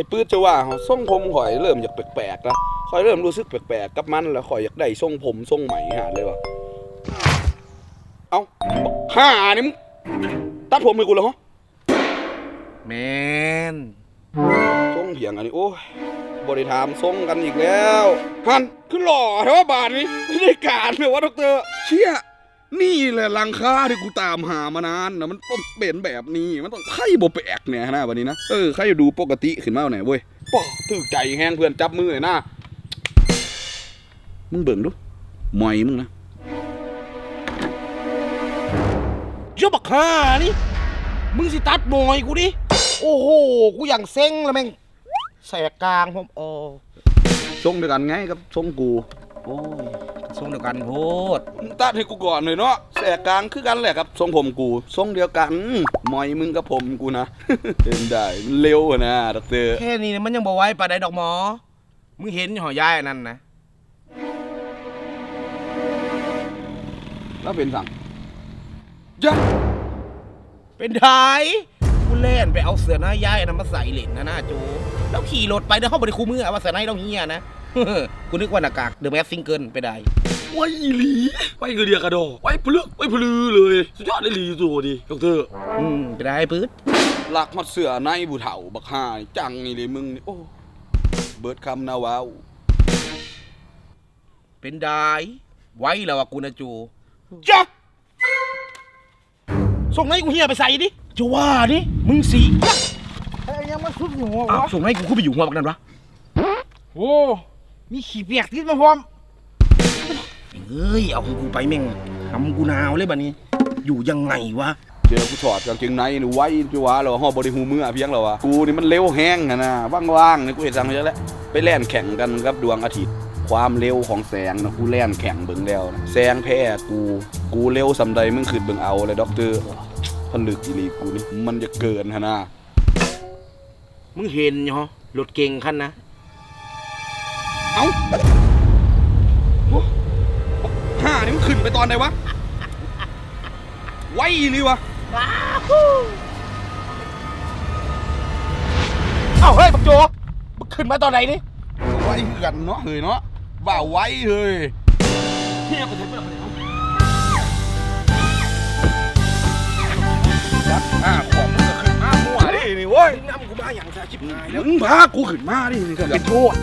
อ้ปื้ดจะว่าเขาทรงผมข่อยเริ่มอยากแปลกๆแล้วข่อยเริ่มรู้สึกแปลกๆกับมันแล้วข่อยอยากได้ทรงผมทรงใหม่หาเลยว่ะเอ้าบักห่านี่มึงตัดผมให้กูเหรอฮะแมนทรงเถียงอันนี้โอ้ยบริถามทรงกันอีกแล้วฮันคือหล่อแถวบาทนี้ไม่ได้การเลยวะดอกเตอร์เชี่ย นี่แหละลังค่าที่กูตามหามานานนะมันต้องเป็นแบบนี้มันต้องไข่บ่แปลกเนี่ยนะวันนี้นะเออใครดูปกติขึ้นมาเอาไหนอยเว้ยป้อถือใจแห้งเพื่อนจับมือหน่อยนะมึงเบิ่งดูหมอยมึงนะเจ้าบักห่านี่มึงสิตัดหมอยกูดิโอ้โหกูอย่างเซ็งแล้วแม่งแสกกลางผมโอ้ทรงเดียวกันไงกับทรงกูโอ้ย ทรงเดียวกันโพดมึงตัดให้กูก่อนหน่อยเนาะแสกกลางคือกันแหละครับทรงผมกูทรงเดียวกันหมอยมึงกับผมกูนะเป็นได้มันเร็วอะนะดอกเตอร์แค่นี้มันยังบ่ไหว้ปานใดดอกหมอ มึงเห็นหอยายอันนั่นนะ แล้วเป็นสั่งยัดเป็นไดกูเล่นไปเอาเสือหน้ายายอันนั้นมาใส่เหรียญนะหน้าจูแล้วขี่รถไปเดี๋ยวเขาบริคูมือเอาว่าเสือหน้าเราเฮียนะ กูนึกว่าหน้ากากเดอะแมสซิงเกิลไปได้ไว้อีหลีไว้คือเดียกระโดดไว้พลึกไว้พลือเลย สุดยอดเลยลีตัวดิดอกเตอร์อืมไปได้ปื๊ดหลักมัดเสือในบุเถ่าบักห่านี่จังนี่เลยมึงนี่โอ้เบิดคำนะว้าวเป็นได้ไว้แล้วว่ากูนะจูจ้ะส่งให้กูเฮียไปใส่ดิจะว่าดิมึงสีไอ้ยังมันซุบอยู่หัวอ้าววะส่งให้กูเข้าไปอยู่หัวบักนั่นวะโอ้ มีขี้เปียกติดมาพร้อมเฮ้ย เอาของกูไปแม่งทำกูหนาวเลยบัดนี้ อยู่ยังไงวะเดี๋ยวกูถอดกางเกงในนี่ไว้จะว่าเราห่อบริหูมือเพียงเราวะกูนี่มันเร็วแห้งอะนะว่างๆนี่กูเห็นสั่งเยอะแล้วไปแล่นแข่งกันกับดวงอาทิตย์ ความเร็วของแสงนะกูแล่นแข่งเบิ่งแล้วนะแสงแพ้กูกูเร็วสำใดมึงขึ้นเบิ่งเอาเลยด็อกเตอร์ผลึกอีหลีกูนี่มันจะเกินฮะนะมึงเห็นเหรอรถเก่งคันนะ เอ้าห่านี่มันขึ้นไปตอนไหนวะ ไวอีหลีวะเอ้าเฮ้ยบักโจมึงขึ้นมาตอนไหนนี่ไวคือกันเนาะเฮ้ยเนาะว่าไวเฮ้ยเฮียไปเถอะไปเถอะยัดอ่าขวบมึงก็ขึ้นมามั่วดินี่เว้ยน้ำกูมาอย่างชาชิบหายแล้วมึงพากูขึ้นมาดินี่ก็เป็นโทษ